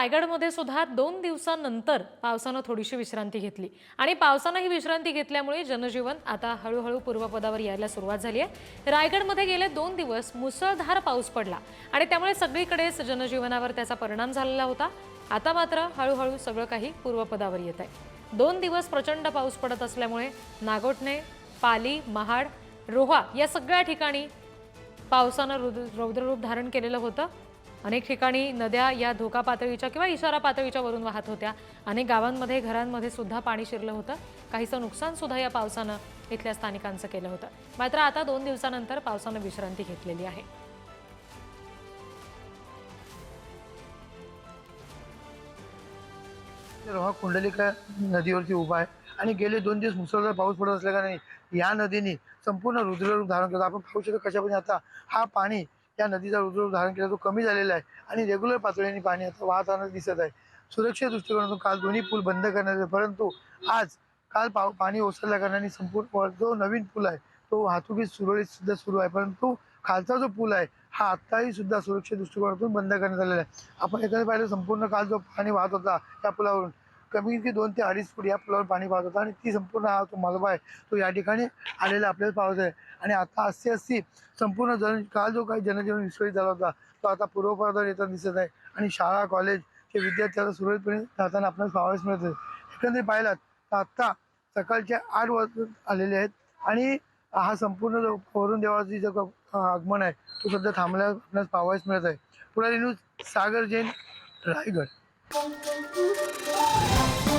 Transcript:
रायगडमध्ये सुद्धा दोन दिवसानंतर पावसानं थोडीशी विश्रांती घेतली. आणि पावसानं ही विश्रांती घेतल्यामुळे जनजीवन आता हळूहळू पूर्वपदावर यायला सुरुवात झाली आहे. रायगडमध्ये गेले दोन दिवस मुसळधार पाऊस पडला. आणि त्यामुळे सगळीकडेच जनजीवनावर त्याचा परिणाम झालेला होता. आता मात्र हळूहळू सगळं काही पूर्वपदावर येत आहे. दोन दिवस प्रचंड पाऊस पडत असल्यामुळे नागोठणे पाली महाड रोहा या सगळ्या ठिकाणी पावसानं रुद्र रौद्ररूप धारण केलेलं होतं. अनेक ठिकाणी नद्या या धोका पातळीच्या किंवा इशारा पातळीच्या वरून वाहत होत्या. अनेक गावांमध्ये घरांमध्ये सुद्धा पाणी शिरलं होतं. काहीसं नुकसान सुद्धा या पावसानं इथल्या स्थानिकांचं केलं होतं. मात्र आता दोन दिवसानंतर पावसानं विश्रांती घेतलेली आहे. रोहा कुंडलिका नदीवरती उभा आहे. आणि गेले दोन दिवस मुसळधार पाऊस पडत असल्या कारणाने या नदीने संपूर्ण रुद्ररूप धारण करतो. आपण पाहू शकतो कशा पण आता हा पाणी या नदीचा रुद्ररूप धारण केला तो कमी झालेला आहे. आणि रेग्युलर पातळीने पाणी आता वाहताना दिसत आहे. सुरक्षेच्या दृष्टिकोनातून काल दोन्ही पूल बंद करण्यात आले परंतु आज काल पाव पाणी ओसरल्या कारणाने संपूर्ण जो नवीन पूल आहे तो वाहतुकीत सुरळीत सुद्धा सुरू आहे. परंतु खालचा जो पूल आहे हा आत्ताही सुद्धा सुरक्षित दृष्टिकोनातून बंद करण्यात आलेला आहे. आपण एखादं पाहिलं संपूर्ण काल जो पाणी वाहत होता त्या पुलावरून कमी की दोन ते अडीच फूट या पुलावर पाणी पाहत होता आणि ती संपूर्ण हा जो मलबा आहे तो या ठिकाणी आलेला आपल्याला पाहत आहे. आणि आता अस्सी अस्सी संपूर्ण जन काल जो काही जनजीवन विस्कळीत झाला होता तो आता पूर्वपदावर येताना दिसत आहे. आणि शाळा कॉलेज ते विद्यार्थ्याला सुरळीतपणे जाताना आपल्याला पाहावयास मिळत आहे. एकंदरीत पाहिलात तर आत्ता सकाळचे आठ वाजत आलेले आहेत आणि हा संपूर्ण जो वरुण देवाची जो आगमन आहे तो सध्या थांबल्या आपल्याला पाहावायच मिळत आहे. Pudhari news Sagar Jain Raigad. Thank you.